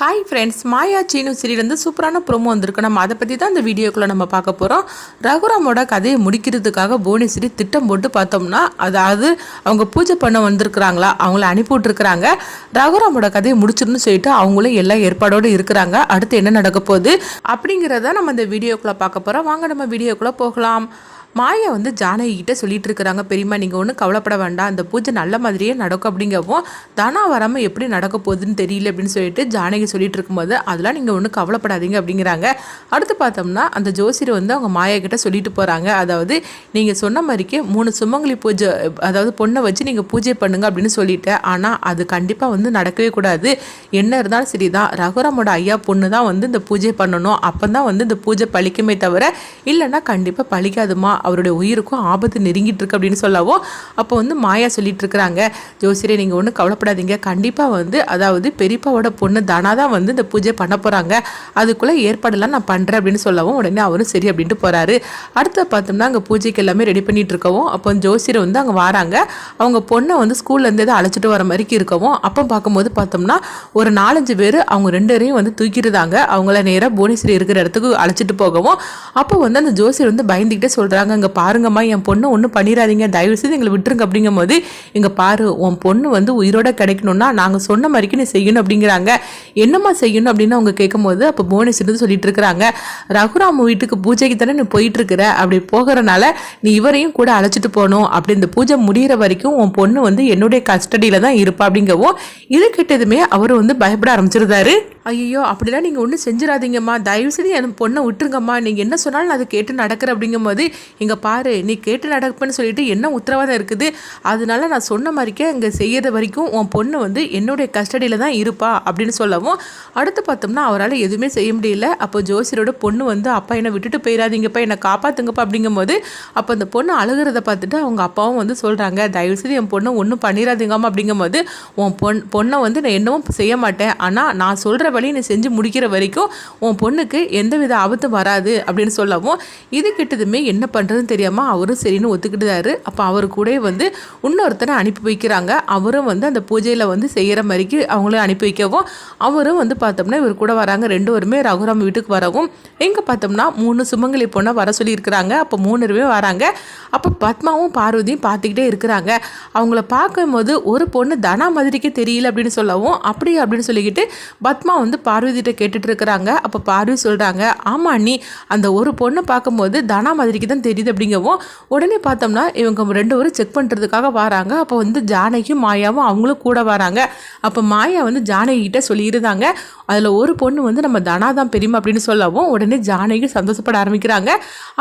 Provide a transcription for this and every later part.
Hi friends Maya Seenu சீரியலேருந்து சூப்பரான promo வந்திருக்கு. நம்ம அதை பற்றி தான் இந்த வீடியோக்குள்ளே நம்ம பார்க்க போகிறோம் ரகுராமோட கதையை முடிக்கிறதுக்காக புவனேஸ்வரி திட்டம் போட்டு பார்த்தோம்னா அதாவது அவங்க பூஜை பண்ண வந்திருக்கிறாங்களா அவங்கள அனுப்பி விட்டுருக்குறாங்க ரகுராமோட கதையை முடிச்சிருன்னு சொல்லிட்டு அவங்களும் எல்லா ஏற்பாடோடு இருக்கிறாங்க. அடுத்து என்ன நடக்க போகுது அப்படிங்கிறத நம்ம இந்த வீடியோக்குள்ளே பார்க்க போகிறோம் வாங்க நம்ம வீடியோக்குள்ளே போகலாம். மாயா வந்து ஜானகிட்ட சொல்லிட்டு இருக்கிறாங்க பெரியம்மா நீங்கள் ஒன்றும் கவலைப்பட வேண்டாம். அந்த பூஜை நல்ல மாதிரியே நடக்கும் அப்படிங்கவும் தானா வராமல் எப்படி நடக்க போகுதுன்னு தெரியல அப்படின்னு சொல்லிட்டு ஜானகி சொல்லிட்டு இருக்கும்போது அதெல்லாம் நீங்கள் ஒன்றும் கவலைப்படாதீங்க அப்படிங்கிறாங்க. அடுத்து பார்த்தோம்னா அந்த ஜோசியர் வந்து அவங்க மாயா கிட்ட சொல்லிட்டு போகிறாங்க அதாவது நீங்கள் சொன்ன மாதிரிக்கு மூணு சுமங்கலி பூஜை அதாவது பொண்ணை வச்சு நீங்கள் பூஜை பண்ணுங்க அப்படின்னு சொல்லிட்டேன். ஆனால் அது கண்டிப்பாக வந்து நடக்கவே கூடாது. என்ன இருந்தாலும் சரி தான் ரகுராமோட ஐயா பொண்ணு தான் வந்து இந்த பூஜை பண்ணணும். அப்போ தான் வந்து இந்த பூஜை பழிக்குமே தவிர இல்லைன்னா கண்டிப்பாக பழிக்காதுமா. அவருடைய உயிருக்கும் ஆபத்து நெருங்கிட்டு இருக்கு அப்படின்னு சொல்லவும் அப்போ வந்து மாயா சொல்லிட்டு இருக்கிறாங்க. ஜோசியரே நீங்கள் ஒன்றும் கவலைப்படாதீங்க. கண்டிப்பாக வந்து அதாவது பெரியப்பாவோட பொண்ணு தானா தான் வந்து இந்த பூஜை பண்ண போகிறாங்க அதுக்குள்ளே ஏற்பாடெல்லாம் நான் பண்ணுறேன் அப்படின்னு சொல்லவும் உடனே அவரும் சரி அப்படின்ட்டு போகிறாரு அடுத்த பார்த்தோம்னா அங்கே பூஜைக்கு எல்லாமே ரெடி பண்ணிட்டு இருக்கவும் அப்போ ஜோசியர் வந்து அங்கே வராங்க. அவங்க பொண்ணை வந்து ஸ்கூல்லேருந்து எதாவது அழைச்சிட்டு வர மாதிரி இருக்கவும் அப்போ பார்க்கும்போது பார்த்தோம்னா ஒரு நாலஞ்சு பேர் அவங்க ரெண்டு வந்து தூக்கிடுதாங்க அவங்கள நேராக புவனேஸ்வரி இருக்கிற இடத்துக்கு அழைச்சிட்டு போகவும் அப்போ வந்து அந்த ஜோசியர் வந்து பயந்துக்கிட்டே சொல்கிறாங்க இங்கே பாருங்கம்மா என் பொண்ணு ஒன்றும் பண்ணிடாதீங்க தயவு செய்து எங்களை விட்டுருங்க அப்படிங்கும்போது இங்கே பாரு உன் பொண்ணு வந்து உயிரோட கிடைக்கணும்னா நாங்கள் சொன்ன மாதிரிக்கு நீ செய்யணும் அப்படிங்கிறாங்க. என்னம்மா செய்யணும் அப்படின்னு அவங்க கேட்கும்போது அப்போ புவனேஸ்வரி வந்து சொல்லிட்டு இருக்கிறாங்க ரகுராம் வீட்டுக்கு பூஜைக்கு தானே நீ போயிட்டு இருக்கிற அப்படி போகிறனால நீ இவரையும் கூட அழைச்சிட்டு போகணும். அப்படி இந்த பூஜை முடியிற வரைக்கும் உன் பொண்ணு வந்து என்னுடைய கஸ்டடியில் தான் இருப்பா அப்படிங்கவும் இது கிட்டதுமே அவர் வந்து பயப்பட ஆரம்பிச்சிருந்தாரு. ஐயோ அப்படிலாம் நீங்கள் ஒன்றும் செஞ்சிடாதீங்கம்மா. தயவு செய்து என் பொண்ணை விட்டுருங்கம்மா. நீங்கள் என்ன சொன்னாலும் நான் அதை கேட்டு நடக்கிற அப்படிங்கும்போது இங்கே பாரு நீ கேட்டு நடப்பேன்னு சொல்லிட்டு என்ன உத்தரவாதம் இருக்குது? அதனால நான் சொன்ன மாதிரிக்கே இங்கே செய்கிற வரைக்கும் உன் பொண்ணு வந்து என்னுடைய கஸ்டடியில் தான் இருப்பா அப்படின்னு சொல்லவும் அடுத்து பார்த்தோம்னா அவரால் எதுவுமே செய்ய முடியல. அப்போ ஜோசியரோட பொண்ணு வந்து அப்பா என்னை விட்டுட்டு போயிடாதீங்கப்பா என்னை காப்பாற்றுங்கப்பா அப்படிங்கும்போது அப்போ அந்த பொண்ணு அழுகிறத பார்த்துட்டு அவங்க அப்பாவும் வந்து சொல்கிறாங்க தயவு செய்து என் பொண்ணை ஒன்றும் பண்ணிடாதீங்கம்மா அப்படிங்கும்போது உன் பொன் பொண்ணை வந்து நான் என்னவும் செய்ய மாட்டேன். ஆனால் நான் சொல்கிற வழி நீ செஞ்சு முடிக்கிற வரைக்கும் உன் பொண்ணுக்கு எந்தவித ஆபத்தும் வராது அப்படின்னு சொல்லவும் இது கிட்டதுமே என்ன பண்ணுறதுன்னு தெரியாமல் அவரும் சரின்னு ஒத்துக்கிட்டுதாரு அப்போ அவர் கூட வந்து இன்னொருத்தனை அனுப்பி வைக்கிறாங்க. அவரும் வந்து அந்த பூஜையில் வந்து செய்கிற மாதிரிக்கு அவங்களும் அனுப்பி வைக்கவும் அவரும் வந்து பார்த்தோம்னா இவர் கூட வராங்க. ரெண்டு பேருமே ரகுராம் வீட்டுக்கு வரவும் எங்கே பார்த்தோம்னா மூணு சுமங்கலி பொண்ணை வர சொல்லியிருக்கிறாங்க. அப்போ மூணு பேருமே வராங்க. அப்போ பத்மாவும் பார்வதியும் பார்த்துக்கிட்டே இருக்கிறாங்க. அவங்கள பார்க்கும்போது ஒரு பொண்ணு தனா மாதிரிக்கே தெரியல அப்படின்னு சொல்லவும் அப்படி அப்படின்னு சொல்லிக்கிட்டு பத்மா வந்து பார்வதிட்ட கேட்டுட்டு இருக்கிறாங்க. அப்போ பார்வதி சொல்கிறாங்க ஆமா நீ அந்த ஒரு பொண்ணை பார்க்கும்போது தனா மாதிரிக்கு தான் தெரியுது அப்படிங்கவும் உடனே பார்த்தோம்னா இவங்க ரெண்டு பேரும் செக் பண்ணுறதுக்காக வராங்க. அப்போ வந்து ஜானகியும் மாயாவும் அவங்களும் கூட வராங்க. அப்போ மாயா வந்து ஜானகிட்ட சொல்லியிருந்தாங்க அதில் ஒரு பொண்ணு வந்து நம்ம தனா தான் பெரியமா அப்படின்னு சொல்லவும் உடனே ஜானகி சந்தோஷப்பட ஆரம்பிக்கிறாங்க.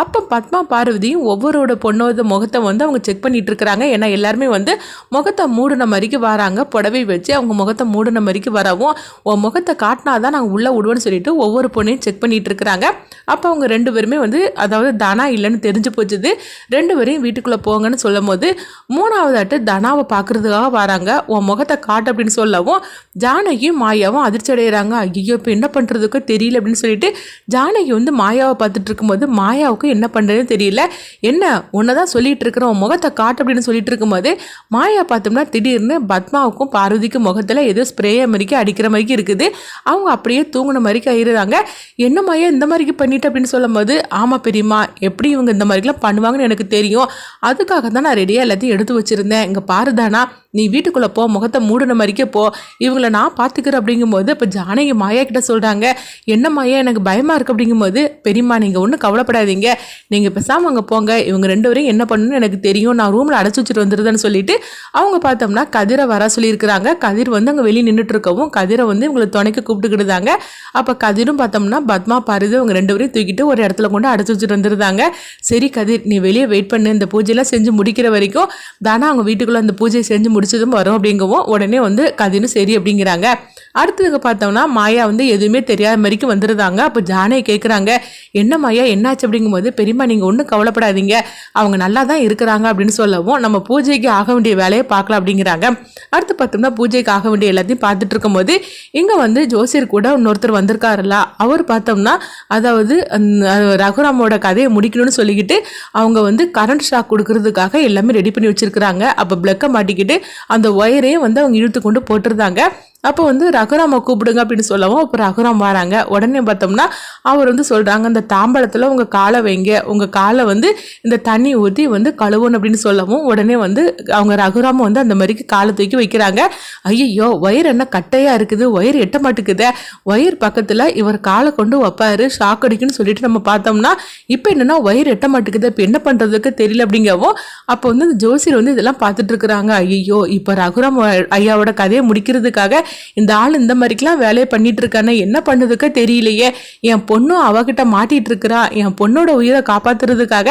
அப்போ பத்மா பார்வதியும் ஒவ்வொருவோட பொண்ணோட முகத்தை வந்து அவங்க செக் பண்ணிட்டு இருக்கிறாங்க. ஏன்னா எல்லாருமே வந்து முகத்தை மூடின மாதிரிக்கு வராங்க. புடவை வச்சு அவங்க முகத்தை மூடின மாதிரிக்கு வரவும் உன் முகத்தை காட்டினா தான் நாங்கள் உள்ளே விடுவோன்னு சொல்லிட்டு ஒவ்வொரு பொண்ணையும் செக் பண்ணிகிட்டு இருக்கிறாங்க. அப்போ அவங்க ரெண்டு பேருமே வந்து அதாவது தனா இல்லைன்னு தெரிஞ்சு போச்சுது. ரெண்டு பேரையும் வீட்டுக்குள்ளே போங்கன்னு சொல்லும் போது மூணாவதாட்டு தனாவை பார்க்குறதுக்காக வராங்க. உன் முகத்தை காட்டு அப்படின்னு சொல்லவும் ஜானகியும் மாயாவும் அதிர்ச்சி அடைகிறாங்க ஐயோ இப்போ என்ன பண்ணுறதுக்கோ தெரியல அப்படின்னு சொல்லிட்டு ஜானகி வந்து மாயாவை பார்த்துட்டு இருக்கும்போது மாயாவுக்கு என்ன பண்ணுறதுன்னு தெரியல. என்ன உன்னை தான் சொல்லிட்டு இருக்கிற உன் முகத்தை காட்டு அப்படின்னு சொல்லிட்டு இருக்கும்போது மாயா பார்த்தோம்னா திடீர்னு பத்மாவுக்கும் பார்வதிக்கும் முகத்தில் ஏதோ ஸ்ப்ரே மாதிரிக்கு அடிக்கிற மாதிரிக்கு இருக்குது. அவங்க அப்படியே தூங்கின மாதிரிக்கு ஆயிடுறாங்க என்ன மாயா இந்த மாதிரிக்கு பண்ணிட்டு? அப்படின்னு சொல்லும்போது ஆமாம் பெரியம்மா எப்படி இவங்க இந்த மாதிரிலாம் பண்ணுவாங்கன்னு எனக்கு தெரியும். அதுக்காக தான் நான் ரெடியாக எல்லாத்தையும் எடுத்து வச்சுருந்தேன். இங்கே பாருதானா நீ வீட்டுக்குள்ளே போ முகத்தை மூடின மாதிரிக்கே போ. இவங்களை நான் பார்த்துக்கிறேன் அப்படிங்கும்போது இப்போ ஜானகி மாயா கிட்ட சொல்கிறாங்க என்ன மாயா எனக்கு பயமாக இருக்குது அப்படிங்கும்போது பெரியம்மா நீங்கள் ஒன்றும் கவலைப்படாதீங்க. நீங்கள் பேசாமல் அங்கே போங்க. இவங்க ரெண்டு பேரும் என்ன பண்ணணும்னு எனக்கு தெரியும். நான் ரூமில் அடைச்சி வச்சுட்டு வந்துருதுன்னு சொல்லிட்டு அவங்க பார்த்தோம்னா கதிரை வர சொல்லியிருக்கிறாங்க. கதிர் வந்து அங்கே வெளியே நின்றுட்டு இருக்கவும் கதிரை வந்து இவங்களை துணைக்கு கூப்பிட்டுக்கிட்டுதாங்க. அப்போ கதிரும் பார்த்தோம்னா பத்மா பாரதி அவங்க ரெண்டு பேரையும் தூக்கிட்டு ஒரு இடத்துல கொண்டு அடைச்சி வச்சுட்டு வந்துருந்தாங்க. சரி கதிர் நீ வெளியே வெயிட் பண்ணு. இந்த பூஜையெல்லாம் செஞ்சு முடிக்கிற வரைக்கும் தானே அவங்க வீட்டுக்குள்ளே அந்த பூஜையை செஞ்சு முடிச்சதும் வரும் அப்படிங்கவும் உடனே வந்து கதிரும் சரி அப்படிங்கிறாங்க. அடுத்ததுக்கு பார்த்தோம்னா மாயா வந்து எதுவுமே தெரியாத மாதிரிக்கு வந்துருந்தாங்க. அப்போ ஜானே கேட்குறாங்க என்ன மாயா என்னாச்சு? அப்படிங்கும்போது பெரியம்மா நீங்கள் ஒன்றும் கவலைப்படாதீங்க. அவங்க நல்லா தான் இருக்கிறாங்க அப்படின்னு சொல்லவும் நம்ம பூஜைக்கு ஆக வேண்டிய வேலையை பார்க்கலாம் அப்படிங்கிறாங்க. அடுத்து பார்த்தோம்னா பூஜைக்கு ஆக வேண்டிய எல்லாத்தையும் பார்த்துட்டு இருக்கும்போது இங்கே வந்து ஜோசியர் கூட இன்னொருத்தர் வந்திருக்காருல்ல அவர் பார்த்தோம்னா அதாவது அந்த ரகுராமோட கதையை முடிக்கணும்னு சொல்லிக்கிட்டு அவங்க வந்து கரண்ட் ஷாக் கொடுக்கறதுக்காக எல்லாமே ரெடி பண்ணி வச்சுருக்குறாங்க. அப்போ பிளக்கை மாட்டிக்கிட்டு அந்த ஒயரையும் வந்து அவங்க இழுத்து கொண்டு போட்டிருந்தாங்க. அப்போ வந்து ரகுராமை கூப்பிடுங்க அப்படின்னு சொல்லவும் அப்போ ரகுராம் வராங்க. உடனே பார்த்தோம்னா அவர் வந்து சொல்கிறாங்க இந்த தாம்பழத்தில் உங்கள் காலை வைங்க. உங்கள் காலை வந்து இந்த தண்ணி ஊற்றி வந்து கழுவணும் அப்படின்னு சொல்லவும் உடனே வந்து அவங்க ரகுராம வந்து அந்த மாதிரிக்கு காலை தூக்கி வைக்கிறாங்க. ஐயோ ஒயர் என்ன கட்டையாக இருக்குது? ஒயர் எட்ட மாட்டுக்கு இருக்குது. வயிறு பக்கத்தில் இவர் காலை கொண்டு வைப்பாரு ஷாக் அடிக்குன்னு சொல்லிட்டு நம்ம பார்த்தோம்னா இப்போ என்னன்னா ஒயர் எட்ட மாட்டேங்குது. இப்போ என்ன பண்ணுறதுக்கு தெரியல அப்படிங்கவும் அப்போ வந்து இந்த ஜோசியர் வந்து இதெல்லாம் பார்த்துட்டு இருக்கிறாங்க. ஐயோ இப்போ ரகுராம் ஐயாவோட கதையை முடிக்கிறதுக்காக இந்த ஆள் இந்த மாதிரிக்கெல்லாம் வேலையை பண்ணிட்டு இருக்கானே. என்ன பண்ணுறதுக்கு தெரியலையே. என் பொண்ணும் அவகிட்ட மாட்டிட்டு இருக்கிறா. என் பொண்ணோட உயிரை காப்பாத்துறதுக்காக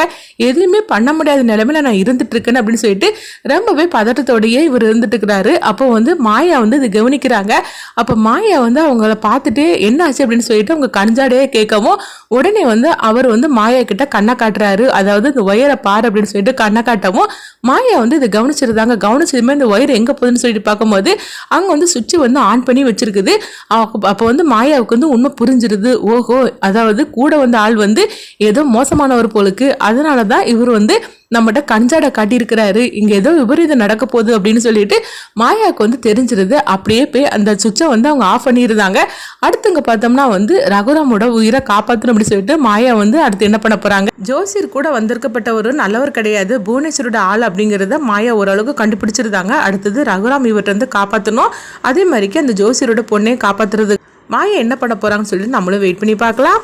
எதுவுமே பண்ண முடியாத நிலைமையில நான் இருந்துட்டு இருக்கேன்னு அப்படின்னு சொல்லிட்டு ரொம்பவே பதட்டத்தோடையே இவர் இருந்துட்டு இருக்கிறாரு. அப்போ வந்து மாயா வந்து இது கவனிக்கிறாங்க. அப்போ மாயா வந்து அவங்கள பார்த்துட்டு என்ன ஆச்சு அப்படின்னு சொல்லிட்டு அவங்க கஞ்சாடையே கேட்கவும் உடனே வந்து அவர் வந்து மாயா கிட்ட கண்ணை காட்டுறாரு. அதாவது இந்த ஒயரை பாரு அப்படின்னு சொல்லிட்டு கண்ணை காட்டவும் மாயா வந்து இதை கவனிச்சிருந்தாங்க. கவனிச்சதுமே இந்த ஒயர் எங்க போகுதுன்னு சொல்லிட்டு பார்க்கும்போது அங்க வந்து சுவிட்ச் வந்து ஆன் பண்ணி வச்சிருக்குது. அப்போ வந்து மாயாவுக்கு வந்து உண்மை புரிஞ்சிருது. ஓஹோ அதாவது கூட வந்த ஆள் வந்து ஏதோ மோசமானவர் போலுக்கு. அதனால தான் இவர் வந்து நம்மகிட்ட கஞ்சாடை காட்டியிருக்கிறாரு. இங்கே ஏதோ விபரீதம் நடக்க போகுது அப்படின்னு சொல்லிட்டு மாயாவுக்கு வந்து தெரிஞ்சிருது. அப்படியே போய் அந்த சுவிட்சை வந்து அவங்க ஆஃப் பண்ணியிருந்தாங்க. அடுத்தவங்க பார்த்தோம்னா வந்து ரகுராமோட உயிரை காப்பாற்றணும் அப்படின்னு சொல்லிட்டு மாயா வந்து அடுத்து என்ன பண்ண போகிறாங்க ஜோசியர் கூட வந்திருக்கப்பட்டவர் நல்லவர் கிடையாது. புவனேஸ்வரோட ஆள் அப்படிங்கிறத மாயா ஓரளவுக்கு கண்டுபிடிச்சிருந்தாங்க. அடுத்தது ரகுராம் இவர்கிட்ட இருந்து காப்பாற்றணும் அதே மாதிரிக்கு அந்த ஜோசியரோட பொண்ணையும் காப்பாற்றுறது மாயா என்ன பண்ண போகிறாங்கன்னு சொல்லிட்டு நம்மளும் வெயிட் பண்ணி பார்க்கலாம்.